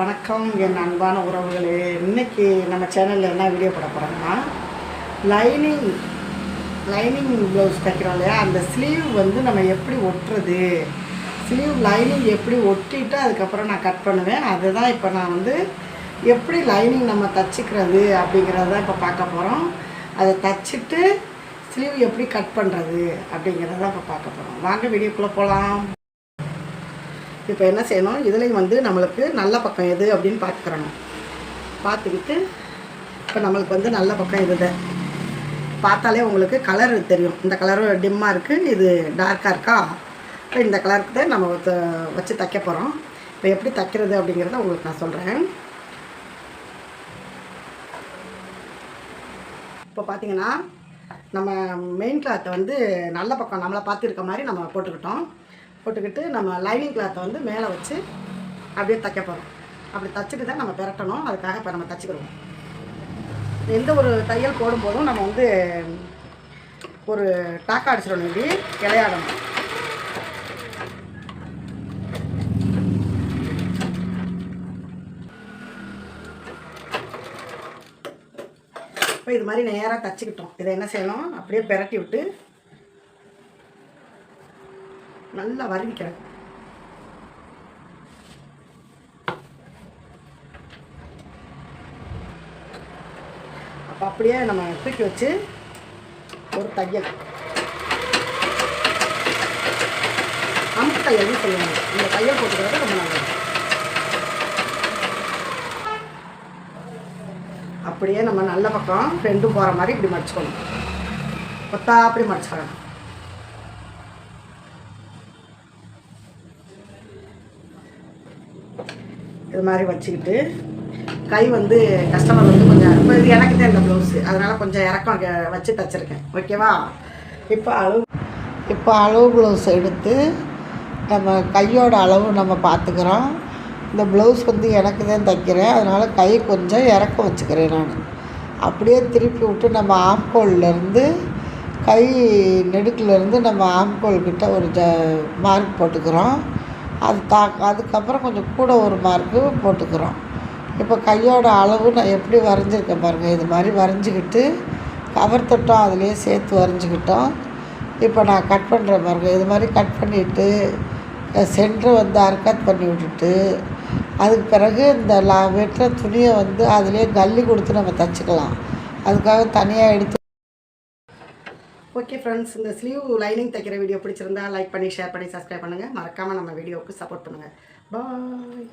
வணக்கம் என் அன்பான உறவுகளே. இன்னைக்கு நம்ம சேனலில் என்ன வீடியோ போட போகிறோம்னா லைனிங் லைனிங் ப்ளவுஸ் தைக்கிறோம் இல்லையா? அந்த ஸ்லீவ் வந்து நம்ம எப்படி ஒட்டுறது? ஸ்லீவ் லைனிங் எப்படி ஒட்டிட்டு அதுக்கப்புறம் நான் கட் பண்ணுவேன். அதுதான் இப்போ நான் வந்து எப்படி லைனிங் நம்ம தச்சுக்கிறது அப்படிங்கிறத இப்போ பார்க்க போகிறோம் அதை தச்சுட்டு ஸ்லீவ் எப்படி கட் பண்ணுறது அப்படிங்கிறத இப்போ பார்க்க போகிறோம் வாங்க வீடியோக்குள்ளே போகலாம் இப்போ என்ன செய்யணும்? இதுலேயும் வந்து நம்மளுக்கு நல்ல பக்கம் எது அப்படின்னு பார்த்துக்கிறணும். பார்த்துக்கிட்டு இப்போ நம்மளுக்கு வந்து நல்ல பக்கம் இதுதான் பார்த்தாலே உங்களுக்கு கலர் தெரியும். இந்த கலரும் டிம்மாக இருக்குது இது டார்க்காக இருக்கா? இப்போ இந்த கலருக்கு தான் நம்ம வச்சு தைக்க போகிறோம் இப்போ எப்படி தைக்கிறது அப்படிங்கிறத உங்களுக்கு நான் சொல்கிறேன் இப்போ பார்த்தீங்கன்னா நம்ம மெயின் கிளாத்தை வந்து நல்ல பக்கம் நம்மளை பார்த்துருக்க மாதிரி நம்ம போட்டுக்கிட்டோம். போட்டுக்கிட்டு நம்ம லைனிங் கிளாத்தை வந்து மேலே வச்சு அப்படியே தைக்க போகிறோம். அப்படி தச்சுட்டு தான் நம்ம பெரட்டணும். அதுக்காக இப்போ நம்ம தச்சுக்கிடுவோம் எந்த ஒரு தையல் போடும்போதும் நம்ம வந்து ஒரு டாக்கா அடிச்சிடணும். இப்படி இலையாடணும். இப்போ இது மாதிரி நேராக தச்சுக்கிட்டோம். இதை என்ன செய்யணும்? அப்படியே பெரட்டி விட்டு நல்லா வருவிக்கிறேன் அப்போ அப்படியே நம்ம தூக்கி வச்சு ஒரு தையல். அமுக்கு தையல் சொல்லுவாங்க இந்த தையல் போட்டுக்கிறது ரொம்ப நல்லது. அப்படியே நம்ம நல்ல பக்கம் ரெண்டும் போகிற மாதிரி இப்படி மடிச்சுக்கணும். கொத்தா அப்படி மடிச்சுக்கணும். இது மாதிரி வச்சுக்கிட்டு கை வந்து கஸ்டமர் வந்து கொஞ்சம் இப்போ இது எனக்கு தான் இந்த ப்ளவுஸு அதனால் கொஞ்சம் இறக்கம் வச்சு தச்சுருக்கேன். ஓகேவா இப்போ அளவு இப்போ அளவு ப்ளவுஸ் எடுத்து நம்ம கையோட அளவு நம்ம பார்த்துக்கிறோம் இந்த ப்ளவுஸ் வந்து எனக்கு தான் தைக்கிறேன். அதனால் கை கொஞ்சம் இறக்கம் வச்சுக்கிறேன் நான். அப்படியே திருப்பி விட்டு நம்ம ஆம்கோல்லேருந்து கை நெடுக்கிலேருந்து நம்ம ஆம்கோல் கிட்ட ஒரு ஜ மார்க் போட்டுக்கிறோம். அது தா அதுக்கப்புறம் கொஞ்சம் கூட ஒரு மார்க்கு போட்டுக்கிறோம். இப்போ கையோட அளவு நான் எப்படி வரைஞ்சிருக்கேன் பாருங்கள் இது மாதிரி வரைஞ்சிக்கிட்டு கவர் தொட்டம் அதுலேயே சேர்த்து வரைஞ்சிக்கிட்டோம். இப்போ நான் கட் பண்ணுறேன் பாருங்கள் இது மாதிரி கட் பண்ணிவிட்டு சென்டரை வந்து அர்க்கத் பண்ணி விட்டுட்டு அதுக்கு பிறகு இந்த லா வெட்டுற துணியை வந்து அதிலே கல்லி கொடுத்து நம்ம தச்சுக்கலாம். அதுக்காக தனியாக எடுத்து ஓகே ஃப்ரெண்ட்ஸ் இந்த ஸ்லீவ் லைனிங் தைக்கிற வீடியோ பிடிச்சிருந்தா லைக் பண்ணி ஷேர் பண்ணி சப்ஸ்கிரைப் பண்ணுங்கள் மறக்காமல் நம்ம வீடியோவுக்கு சப்போர்ட் பண்ணுங்கள் பாய்